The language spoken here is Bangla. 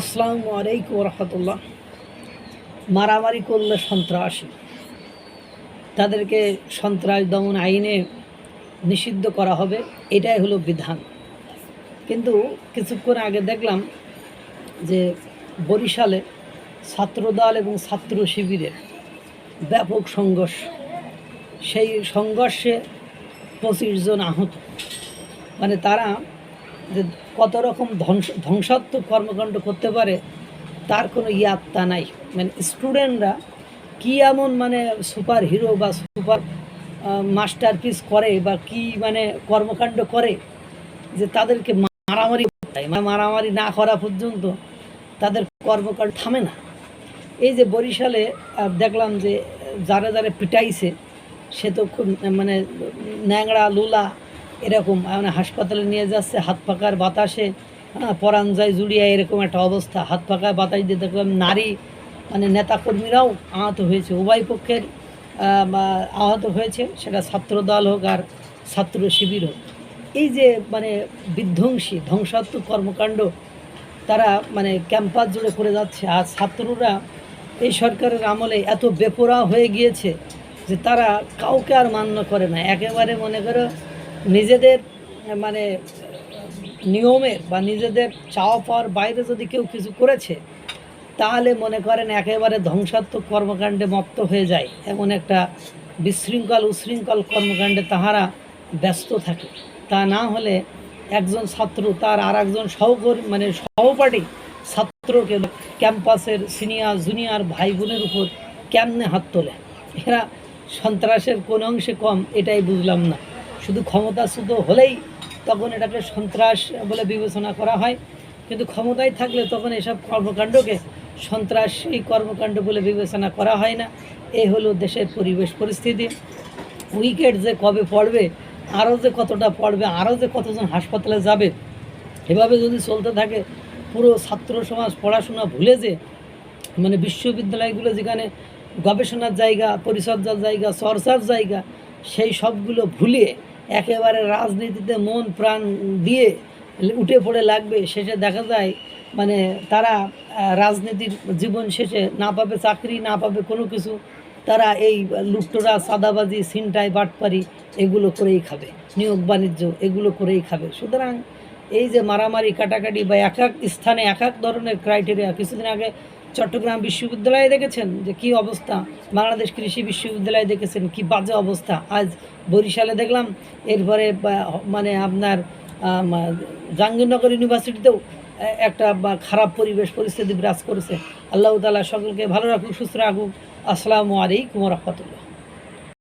আসসালামু আলাইকুম রহমতুল্লাহ মারামারি করলে সন্ত্রাসী। তাদেরকে সন্ত্রাস দমন আইনে নিষিদ্ধ করা হবে, এটাই হলো বিধান। কিন্তু কিছুক্ষণ আগে দেখলাম যে বরিশালে ছাত্রদল এবং ছাত্র শিবিরের ব্যাপক সংঘর্ষ। সেই সংঘর্ষে পঁচিশ জন আহত। মানে তারা যে কত রকম ধ্বংস, ধ্বংসাত্মক কর্মকাণ্ড করতে পারে, তার কোনো ইয়াত্তা নাই মানে স্টুডেন্টরা কি এমন মানে সুপার হিরো বা সুপার মাস্টার পিস করে বা কি মানে কর্মকাণ্ড করে যে তাদেরকে মারামারি। মানে মারামারি না করা পর্যন্ত তাদের কর্মকাণ্ড থামে না এই যে বরিশালে দেখলাম যে যারা যারা পিটাইছে, সে তো খুব মানে ন্যাংড়া, লুলা এরকম মানে হাসপাতালে নিয়ে যাচ্ছে হাত পাকার বাতাসে হ্যাঁ, পরাণ যায় জুড়িয়া এরকম একটা অবস্থা। হাত পাকার বাতাস দিয়ে দেখলাম নারী মানে নেতাকর্মীরাও আহত হয়েছে। উভয় পক্ষের আহত হয়েছে সেটা ছাত্র দল হোক আর ছাত্র শিবির হোক। এই যে মানে বিধ্বংসী ধ্বংসাত্মক কর্মকাণ্ড তারা মানে ক্যাম্পাস জুড়ে করে যাচ্ছে। আর ছাত্ররা এই সরকারের আমলে এত বেপরা হয়ে গিয়েছে যে তারা কাউকে আর মান্য করে না। একেবারে মনে করো নিজেদের মানে নিয়মের বা নিজেদের চাওয়া পাওয়ার বাইরে যদি কেউ কিছু করেছে, তাহলে মনে করেন একেবারে ধ্বংসাত্মক কর্মকাণ্ডে মত্ত হয়ে যায়। এমন একটা বিশৃঙ্খল, উশৃঙ্খল কর্মকাণ্ডে তাহারা ব্যস্ত থাকে। তা না হলে একজন ছাত্র তার আর একজন সহকর্মী মানে সহপাঠী ছাত্রকে ক্যাম্পাসের সিনিয়র, জুনিয়র ভাই বোনের উপর কেমনে হাত তোলে? এরা সন্ত্রাসের কোন অংশে কম, এটাই বুঝলাম না। শুধু ক্ষমতা ক্ষমতাচ্যুত হলেই তখন এটাকে সন্ত্রাস বলে বিবেচনা করা হয়। কিন্তু ক্ষমতায় থাকলে তখন এসব কর্মকাণ্ডকে সন্ত্রাসী কর্মকাণ্ড বলে বিবেচনা করা হয় না। এই হলো দেশের পরিবেশ পরিস্থিতি। উইকেট যে কবে পড়বে আরও যে কতটা পড়বে আরও যে কতজন হাসপাতালে যাবে, এভাবে যদি চলতে থাকে, পুরো ছাত্র সমাজ পড়াশোনা ভুলে যে মানে বিশ্ববিদ্যালয়গুলো যেখানে গবেষণার জায়গা, পরিচর্যার জায়গা, চর্চার জায়গা, সেই সবগুলো ভুলিয়ে একেবারে রাজনীতিতে মন প্রাণ দিয়ে উঠে পড়ে লাগবে, শেষে দেখা যায় মানে তারা রাজনীতির জীবন শেষে না পাবে চাকরি, না পাবে কোনো কিছু, তারা এই লুট্টরা সাদাবাজি ছিনটাই বাটপারি এগুলো করেই খাবে, নিয়োগ, বাণিজ্য এগুলো করেই খাবে। সুতরাং এই যে মারামারি, কাটাকাটি বা এক এক স্থানে এক এক ধরনের ক্রাইটেরিয়া কিছুদিন আগে চট্টগ্রাম বিশ্ববিদ্যালয়ে দেখেছেন যে কি অবস্থা? বাংলাদেশ কৃষি বিশ্ববিদ্যালয়ে দেখেছেন কি বাজে অবস্থা? আজ বরিশালে দেখলাম, এরপরে মানে আপনার জাহাঙ্গীরনগর ইউনিভার্সিটিতেও একটা খারাপ পরিবেশ, পরিস্থিতি বিরাজ করেছে। আল্লাহ তালা সকলকে ভালো রাখুক, সুস্থ রাখুক। আসসালামু আলাইকুম রহমতুল্লাহ।